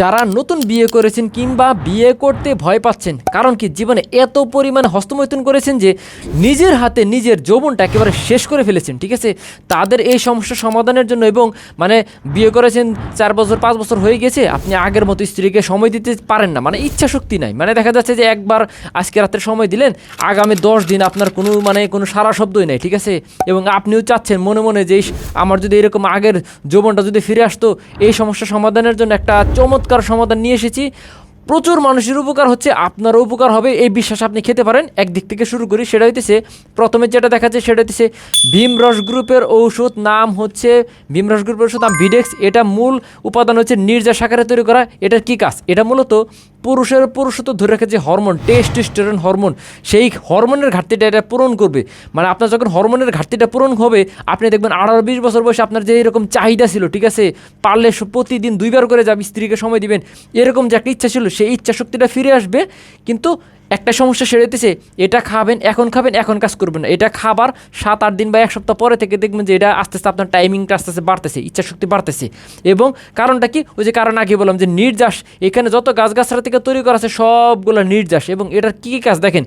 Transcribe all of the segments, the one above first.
যারা নতুন বিয়ে করেছেন কিংবা বিয়ে করতে ভয় পাচ্ছেন, কারণ কি জীবনে এত পরিমাণে হস্তমৈথুন করেছেন যে নিজের হাতে নিজের যৌবনটা একেবারে শেষ করে ফেলেছেন, ঠিক আছে? তাদের এই সমস্যা সমাধানের জন্য এবং মানে বিয়ে করেছেন চার বছর, পাঁচ বছর হয়ে গেছে, আপনি আগের মতো স্ত্রীকে সময় দিতে পারেন না মানে ইচ্ছা শক্তি নাই। মানে দেখা যাচ্ছে যে একবার আজকে রাত্রে সময় দিলেন, আগামী দশ দিন আপনার কোনো মানে কোনো সারা শব্দই নেই, ঠিক আছে? এবং আপনিও চাচ্ছেন মনে মনে যে আমার যদি এরকম আগের যৌবনটা যদি ফিরে আসতো, এই সমস্যা সমাধানের জন্য একটা চমৎকার সমাধান নিয়ে এসেছি। প্রচুর মানুষের উপকার হচ্ছে, আপনারও উপকার হবে, এই বিশ্বাস আপনি খেতে পারেন। একদিক থেকে শুরু করি, সেটা হইতেছে, প্রথমে যেটা দেখাচ্ছে সেটা হইতেছে, ভীমরস গ্রুপের ঔষধ নাম হচ্ছে, ভীমরস গ্রুপের ওষুধ নাম ভিডেক্স, এটা মূল উপাদান হচ্ছে নির্যাস আকারে তৈরি করা, এটার কী কাজ? এটা মূলত পুরুষের পুরুষ তো ধরে রেখে যে হরমোন টেস্টোস্টেরন হরমোন সেই হরমোনের ঘাটতিটা এটা পূরণ করবে। মানে আপনার যখন হরমোনের ঘাটতিটা পূরণ হবে, আপনি দেখবেন আঠারো বিশ বছর বয়সে আপনার যে এরকম চাহিদা ছিল, ঠিক আছে, পারলে প্রতিদিন দুইবার করে যাবে, স্ত্রীকে সময় দিবেন, এরকম যে একটা ইচ্ছা ছিল, সেই ইচ্ছা শক্তিটা ফিরে আসবে। কিন্তু একটা সমস্যা সেরে দিতেছে এটা খাবেন, এখন খাবেন, এখন কাজ করবেন না। এটা খাবার সাত আট দিন বা এক সপ্তাহ পরে থেকে দেখবেন যে এটা আস্তে আস্তে আপনার টাইমিংটা আস্তে আস্তে বাড়তেছে, ইচ্ছাশক্তি বাড়তেছে। এবং কারণটা কি? ওই যে কারণ আগে বললাম যে নির্যাস, এখানে যত গাছগাছরা থেকে তৈরি করা আছে, সবগুলো নির্যাস। এবং এটার কী কী কাজ? দেখেন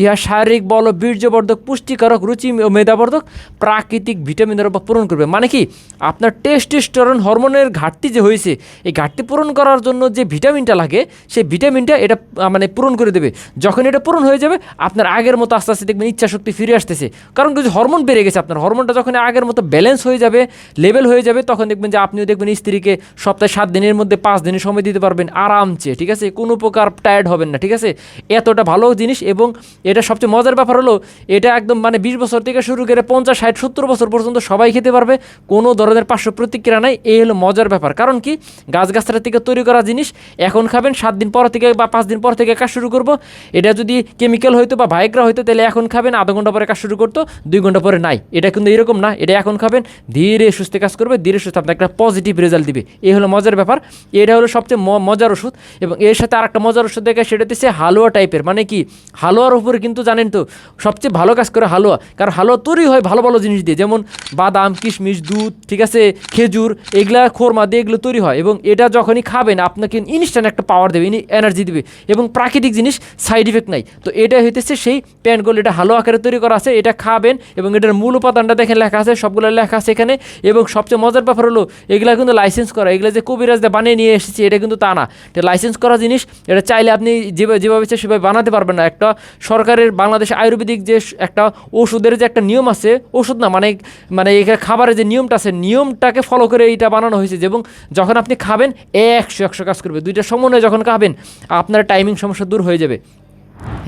ইহা শারীরিক বল, বীর্যবর্ধক, পুষ্টিকারক, রুচি ও মেধাবর্ধক, প্রাকৃতিক ভিটামিনের অভাব পূরণ করবে। মানে কি? আপনার টেস্টোস্টেরন হরমোনের ঘাটতি যে হয়েছে, এই ঘাটতি পূরণ করার জন্য যে ভিটামিনটা লাগে, সেই ভিটামিনটা এটা মানে পূরণ করে দেবে। যখন এটা পূরণ হয়ে যাবে, আপনার আগের মতো আস্তে আস্তে দেখবেন ইচ্ছা শক্তি ফিরে আসতেছে। কারণ কিছু হরমোন বেড়ে গেছে আপনার। হরমোনটা যখন আগের মতো ব্যালেন্স হয়ে যাবে লেভেল হয়ে যাবে, তখন দেখবেন যে আপনিও দেখবেন স্ত্রীকে সপ্তাহে সাত দিনের মধ্যে পাঁচ দিনের সময় দিতে পারবেন আরামসে, ঠিক আছে? কোনো প্রকার টায়ার্ড হবেন না, ঠিক আছে? এতটা ভালো জিনিস এবং এটা সবচেয়ে মজার ব্যাপার হলো, এটা একদম মানে বিশ বছর থেকে শুরু করে পঞ্চাশ, ষাট, সত্তর বছর পর্যন্ত সবাই খেতে পারবে, কোনো ধরনের পার্শ্ব প্রতিক্রিয়া নাই, এই হলো মজার ব্যাপার। কারণ কি? গাছগাছরা থেকে তৈরি করা জিনিস, এখন খাবেন, সাত দিন পর থেকে বা পাঁচ দিন পর থেকে কাজ শুরু করব। এটা যদি কেমিক্যাল হইতো বা ভাইগ্রা হইতো, তাহলে এখন খাবেন, আধা ঘণ্টা পরে কাজ শুরু করতো, দুই ঘণ্টা পরে নাই। এটা কিন্তু এরকম না, এটা এখন খাবেন, ধীরে সুস্থে কাজ করবে, ধীরে সুস্থে আপনার একটা পজিটিভ রেজাল্ট দিবে। এই হলো মজার ব্যাপার। এটা হলো সবচেয়ে মজার ওষুধ এবং এর সাথে আরেকটা মজার ওষুধ দেখে সেটা হচ্ছে হালুয়া টাইপের মানে কি? হালুয়ার উপরে কিন্তু জানেন তো, সবচেয়ে ভালো কাজ করে হালুয়া। কারণ হালুয়া তৈরি হয় ভালো ভালো জিনিস দিয়ে, যেমন বাদাম, কিশমিশ, দুধ, ঠিক আছে, খেজুর, এগুলা খোরমা দিয়ে এগুলো তৈরি হয় এবং এটা যখনই খাবেন, আপনাকে ইনস্ট্যান্ট একটা পাওয়ার দেবে এনার্জি দিবে এবং প্রাকৃতিক জিনিস সাইড ইফেক্ট নাই। তো এটা হইতেছে সেই প্যান্টগুলো এটা হালুয়া আকারে তৈরি করা আছে, এটা খাবেন এবং এটার মূল উপাদানটা দেখেন লেখা আছে, সবগুলো লেখা আছে এখানে এবং সবচেয়ে মজার ব্যাপার হলো, এগুলা কিন্তু লাইসেন্স করা, এগুলো যে কবিরাজ দিয়ে বানিয়ে নিয়ে এসেছি, এটা কিন্তু তা না। এটা লাইসেন্স করা জিনিস, এটা চাইলে আপনি যেভাবে যেভাবে সেভাবে বানাতে পারবেন না। একটা সরকারের বাংলাদেশ আয়ুর্বেদিক যে একটা ওষুধের যে একটা নিয়ম আছে, ওষুধ না মানে মানে এখানে খাবারের যে নিয়মটা আছে, নিয়মটাকে ফলো করে এইটা বানানো হয়েছে এবং যখন আপনি খাবেন, একশো একশো কাজ করবে। দুইটা সমন্বয়ে যখন খাবেন, আপনার টাইমিং সমস্যা দূর হয়ে যাবে।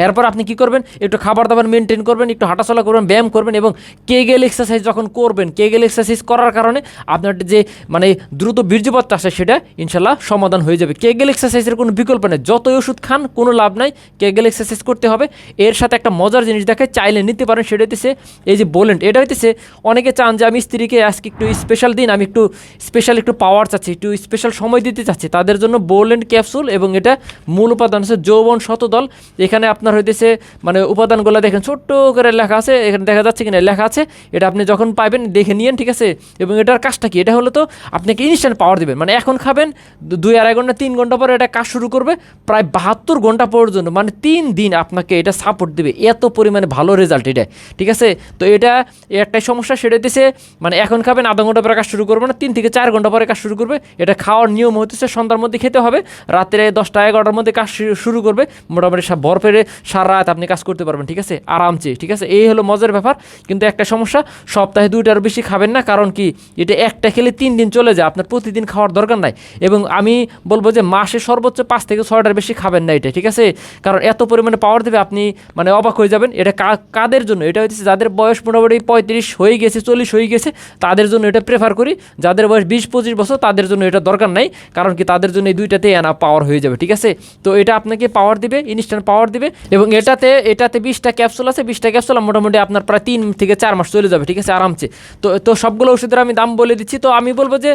এরপর আপনি কি করবেন? একটু খাবার দাবার মেনটেন করবেন, একটু হাঁটাচলা করবেন, ব্যায়াম করবেন এবং কেগেল এক্সারসাইজ যখন করবেন কেগেল এক্সারসাইজ করার কারণে আপনার যে মানে দ্রুত বীর্যপাতটা আসে সেটা ইনশাল্লাহ সমাধান হয়ে যাবে। কেগেল এক্সারসাইজের কোনো বিকল্প নেই। যতই ওষুধ খান, কোনো লাভ নাই। কেগেল এক্সারসাইজ করতে হবে। এর সাথে একটা মজার জিনিস দেখে চাইলে নিতে পারেন, সেটা হইতেছে এই যে বলেন এটা হইতেছে অনেকে চান যে আমি স্ত্রীকে আজকে একটু স্পেশাল দিন, আমি একটু স্পেশাল একটু পাওয়ার চাচ্ছি, একটু স্পেশাল সময় দিতে চাচ্ছি। তাদের জন্য বোল্যান্ড ক্যাপসুল এবং এটা মূল উপাদান হচ্ছে যৌবন শতদল এখানে আপনার হইতেছে মানে উপাদানগুলো দেখেন ছোট্ট করে লেখা আছে, এখানে দেখা যাচ্ছে কিনা, লেখা আছে, এটা আপনি যখন পাবেন দেখে নিয়েন, ঠিক আছে? এবং এটার কাজটা কি? এটা হলো তো, আপনাকে ইনস্ট্যান্ট পাওয়ার দেবেন। মানে এখন খাবেন দুই আড়াই ঘণ্টা, তিন ঘণ্টা পরে এটা কাজ শুরু করবে, প্রায় বাহাত্তর ঘণ্টা পর্যন্ত মানে তিন দিন আপনাকে এটা সাপোর্ট দেবে। এত পরিমাণে ভালো রেজাল্ট এটা, ঠিক আছে? তো এটা একটাই সমস্যা, সেটা হইতেছে মানে এখন খাবেন, আধা ঘণ্টা পরে কাজ শুরু করবে না, তিন থেকে চার ঘণ্টা পরে কাজ শুরু করবে, এটা খাওয়ার নিয়ম হইতেছে সন্ধ্যার মধ্যে খেতে হবে, রাত্রে দশটা, এগারোটার মধ্যে কাজ শুরু- করবে, মোটামুটি সব ভর পেরে সারা রাত আপনি কাজ করতে পারবেন, ঠিক আছে? আরামসে ঠিক আছে? এই হলো মজার ব্যাপার। কিন্তু একটা সমস্যা, সপ্তাহে দুইটার বেশি খাবেন না, কারণ কি? এটা একটা খেলে তিন দিন চলে যায়, আপনার প্রতিদিন খাওয়ার দরকার নাই। এবং আমি বলব যে মাসে সর্বোচ্চ পাঁচ থেকে ছয়টার বেশি খাবেন না এটা, ঠিক আছে? কারণ এত পরিমাণে পাওয়ার দেবে, আপনি মানে অবাক হয়ে যাবেন। এটা কাদের জন্য? এটা হচ্ছে যাদের বয়স মোটামুটি পঁয়ত্রিশ হয়ে গেছে, চল্লিশ হয়ে গেছে, তাদের জন্য এটা প্রেফার করি। যাদের বয়স বিশ, পঁচিশ বছর, তাদের জন্য এটা দরকার নাই, কারণ কি তাদের জন্য এই দুইটাতে এনা পাওয়ার হয়ে যাবে, ঠিক আছে? তো এটা আপনাকে পাওয়ার দিবে ইনস্ট্যান্ট পাওয়ার দিবে এবং এটাতে এটাতে বিশটা ক্যাপসুল আছে, বিশটা ক্যাপসুল মোটামুটি আপনার প্রায় তিন থেকে চার মাস চলে যাবে, ঠিক আছে, আরামসে। তো তো সবগুলো ওষুধের আমি দাম বলে দিচ্ছি। তো আমি বলব যে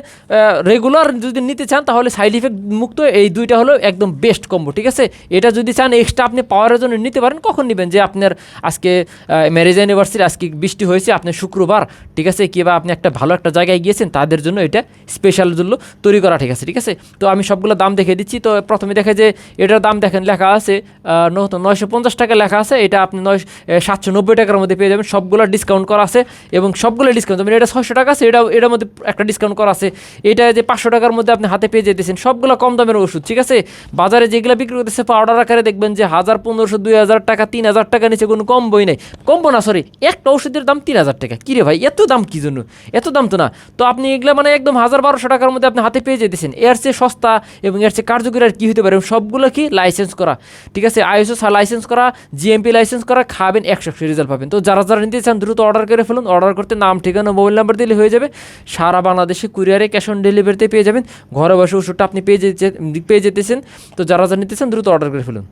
রেগুলার যদি নিতে চান তাহলে সাইড ইফেক্ট মুক্ত এই দুইটা হলো একদম বেস্ট কম্বো ঠিক আছে? এটা যদি চান এক্সট্রা আপনি পাওয়ারের জন্য নিতে পারেন, কখন নেবেন? যে আপনার আজকে ম্যারেজ অ্যানিভার্সারি আজকে বৃষ্টি হয়েছে আপনার শুক্রবার, ঠিক আছে? কিংবা আপনি একটা ভালো একটা জায়গায় গিয়েছেন, তাদের জন্য এটা স্পেশাল জন্য তৈরি করা, ঠিক আছে? ঠিক আছে? তো আমি সবগুলো দাম দেখে দিচ্ছি। তো প্রথমে দেখে যে এটার দাম দেখেন লেখা আছে নয়শো পঞ্চাশ টাকা লেখা আছে, এটা আপনি নয় সাতশো নব্বই টাকার মধ্যে পেয়ে যাবেন। সবগুলো ডিসকাউন্ট করা আছে এবং সবগুলো ডিসকাউন্ট যেমন এটা ছয়শো টাকা আছে এটা এটার মধ্যে একটা ডিসকাউন্ট করা আছে। এটা যে পাঁচশো টাকার মধ্যে আপনি হাতে পেয়ে যেতেছেন, সবগুলো কম দামের ওষুধ, ঠিক আছে? বাজারে যেগুলো বিক্রি করতেছে পাউডার আকারে দেখবেন যে হাজার পনেরোশো, দুই হাজার টাকা, তিন হাজার টাকা নিচে কোনো কম বই নেই। কমবো না সরি একটা ওষুধের দাম তিন হাজার টাকা। কিরে ভাই, এত দাম কী জন্য? এত দাম তো না। তো আপনি এগুলো মানে একদম হাজার বারোশো টাকার মধ্যে আপনি হাতে পেয়ে যেতেছেন। এর চেয়ে সস্তা এবং এর চেয়ে কার্যকরী আর কি হতে পারে সবগুলো কি? লাইসেন্স করা, ঠিক আছে? আইএসও লাইসেন্স করা জিএমপি লাইসেন্স করা, খাবেন একশো একশো রেজাল্ট পাবেন। তো যারা যারা নিতে চান, দ্রুত অর্ডার করে ফেলুন। অর্ডার করতে নাম, ঠিকানা মোবাইল নাম্বার দিলে হয়ে যাবে। সারা বাংলাদেশে কুরিয়ারে ক্যাশ অন ডেলিভারিতে পেয়ে যাবেন। ঘরে বসে ওষুধটা আপনি পেয়ে যেতে, পেয়ে যেতেছেন। তো যারা যারা নিতে চান, দ্রুত অর্ডার করে ফেলুন।